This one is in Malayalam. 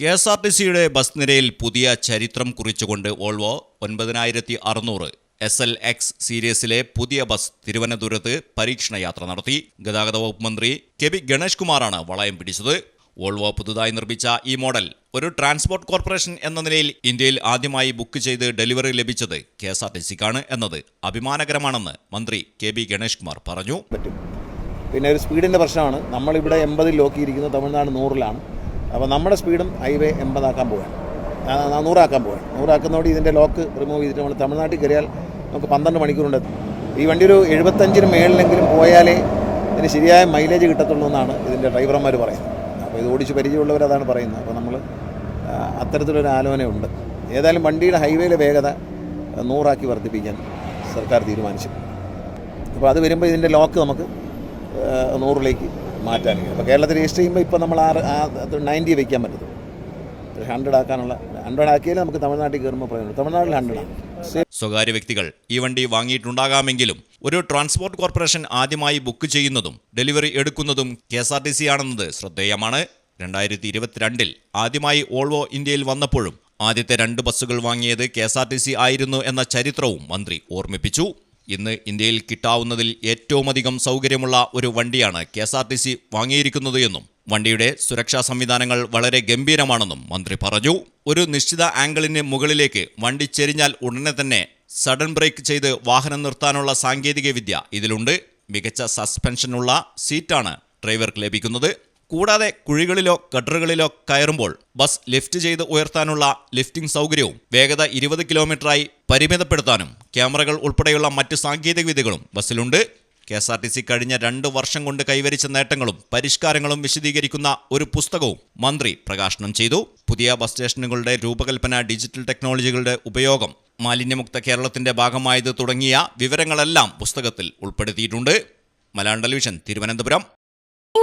കെ എസ് ആർ ടി സിയുടെ ബസ് നിരയിൽ പുതിയ ചരിത്രം കുറിച്ചുകൊണ്ട് വോൾവോ ഒൻപതിനായിരത്തി അറുന്നൂറ് എസ് എൽ എക്സ് സീരീസിലെ പുതിയ ബസ് തിരുവനന്തപുരത്ത് പരീക്ഷണ യാത്ര നടത്തി. ഗതാഗത വകുപ്പ് മന്ത്രി കെ ബി ഗണേഷ് കുമാറാണ് വളയം പിടിച്ചത്. വോൾവോ പുതുതായി നിർമ്മിച്ച ഈ മോഡൽ ഒരു ട്രാൻസ്പോർട്ട് കോർപ്പറേഷൻ എന്ന നിലയിൽ ഇന്ത്യയിൽ ആദ്യമായി ബുക്ക് ചെയ്ത് ഡെലിവറി ലഭിച്ചത് കെ എസ് ആർ ടി സിക്കാണ് എന്നത് അഭിമാനകരമാണെന്ന് മന്ത്രി കെ ബി ഗണേഷ് കുമാർ പറഞ്ഞു പിന്നെ ഒരു സ്പീഡിന്റെ പ്രശ്നമാണ്. നമ്മളിവിടെ എൺപതിൽ ലോക്കിയിരിക്കുന്നത് തമിഴ്നാട് നൂറിലാണ്. അപ്പോൾ നമ്മുടെ സ്പീഡും ഹൈവേ എൺപതാക്കാൻ പോവാൻ നൂറാക്കാൻ പോവാൻ നൂറാക്കുന്നതോടെ ഇതിന്റെ ലോക്ക് റിമൂവ് ചെയ്തിട്ട് നമ്മൾ തമിഴ്നാട്ടിൽ കയറിയാൽ നമുക്ക് പന്ത്രണ്ട് മണിക്കൂറുണ്ട്. ഈ വണ്ടി ഒരു എഴുപത്തഞ്ചിന് മേളിലെങ്കിലും പോയാലേ ഇതിന് ശരിയായ മൈലേജ് കിട്ടത്തുള്ളൂ എന്നാണ് ഇതിന്റെ ഡ്രൈവർമാർ പറയുന്നത്. അപ്പോൾ ഇത് ഓടിച്ച് പരിചയമുള്ളവർ അതാണ് പറയുന്നത്. അപ്പോൾ നമ്മൾ അത്തരത്തിലൊരു ആലോചനയുണ്ട്. ഏതായാലും വണ്ടിയുടെ ഹൈവേയിലെ വേഗത നൂറാക്കി വർദ്ധിപ്പിക്കാൻ സർക്കാർ തീരുമാനിച്ചു. അപ്പോൾ അത് വരുമ്പോൾ ഇതിന്റെ ലോക്ക് നമുക്ക് നൂറിലേക്ക് മാറ്റാൻ അപ്പോൾ കേരളത്തിൽ രജിസ്റ്റർ ചെയ്യുമ്പോൾ ഇപ്പോൾ നമ്മൾ ആറ് നയന്റി വയ്ക്കാൻ പറ്റത്തുള്ളൂ. ഹൺഡ്രഡ് ആക്കാനുള്ള ഹൺഡ്രഡ് ആക്കിയാലും നമുക്ക് തമിഴ്നാട്ടിൽ കയറുമ്പോൾ പറയുന്നത് തമിഴ്നാട്ടിൽ ഹൺഡ്രഡാണ് സ്വകാര്യ വ്യക്തികൾ ഈ വണ്ടി വാങ്ങിയിട്ടുണ്ടാകാമെങ്കിലും ഒരു ട്രാൻസ്പോർട്ട് കോർപ്പറേഷൻ ആദ്യമായി ബുക്ക് ചെയ്യുന്നതും ഡെലിവറി എടുക്കുന്നതും K S R T C ആണെന്നത് ശ്രദ്ധേയമാണ്. രണ്ടായിരത്തി ഇരുപത്തിരണ്ടിൽ ആദ്യമായി ഓൾവോ ഇന്ത്യയിൽ വന്നപ്പോഴും ആദ്യത്തെ രണ്ട് ബസ്സുകൾ വാങ്ങിയത് K S R T C ആയിരുന്നു എന്ന ചരിത്രവും മന്ത്രി ഓർമ്മിപ്പിച്ചു. ഇന്ന് ഇന്ത്യയിൽ കിട്ടാവുന്നതിൽ ഏറ്റവുമധികം സൗകര്യമുള്ള ഒരു വണ്ടിയാണ് K S R T C വാങ്ങിയിരിക്കുന്നത് എന്നും വണ്ടിയുടെ സുരക്ഷാ സംവിധാനങ്ങൾ വളരെ ഗംഭീരമാണെന്നും മന്ത്രി പറഞ്ഞു. ഒരു നിശ്ചിത ആംഗിളിന് മുകളിലേക്ക് വണ്ടി ചെരിഞ്ഞാൽ ഉടനെ തന്നെ സഡൻ ബ്രേക്ക് ചെയ്ത് വാഹനം നിർത്താനുള്ള സാങ്കേതിക വിദ്യ ഇതിലുണ്ട്. മികച്ച സസ്പെൻഷനുള്ള സീറ്റാണ് ഡ്രൈവർക്ക് ലഭിക്കുന്നത്. കൂടാതെ കുഴികളിലോ ഗട്ടറുകളിലോ കയറുമ്പോൾ ബസ് ലിഫ്റ്റ് ചെയ്ത് ഉയർത്താനുള്ള ലിഫ്റ്റിംഗ് സൗകര്യവും വേഗത ഇരുപത് കിലോമീറ്ററായി പരിമിതപ്പെടുത്താനും ക്യാമറകൾ ഉൾപ്പെടെയുള്ള മറ്റ് സാങ്കേതിക വിദ്യകളും ബസ്സിലുണ്ട്. K S R T C കഴിഞ്ഞ രണ്ട് വർഷം കൊണ്ട് കൈവരിച്ച നേട്ടങ്ങളും പരിഷ്കാരങ്ങളും വിശദീകരിക്കുന്ന ഒരു പുസ്തകവും മന്ത്രി പ്രകാശനം ചെയ്തു. പുതിയ ബസ് സ്റ്റേഷനുകളുടെ രൂപകൽപ്പന ഡിജിറ്റൽ ടെക്നോളജികളുടെ ഉപയോഗം മാലിന്യമുക്ത കേരളത്തിന്റെ ഭാഗമായത് തുടങ്ങിയ വിവരങ്ങളെല്ലാം പുസ്തകത്തിൽ ഉൾപ്പെടുത്തിയിട്ടുണ്ട്. മലയാളം ടെലിവിഷൻ തിരുവനന്തപുരം.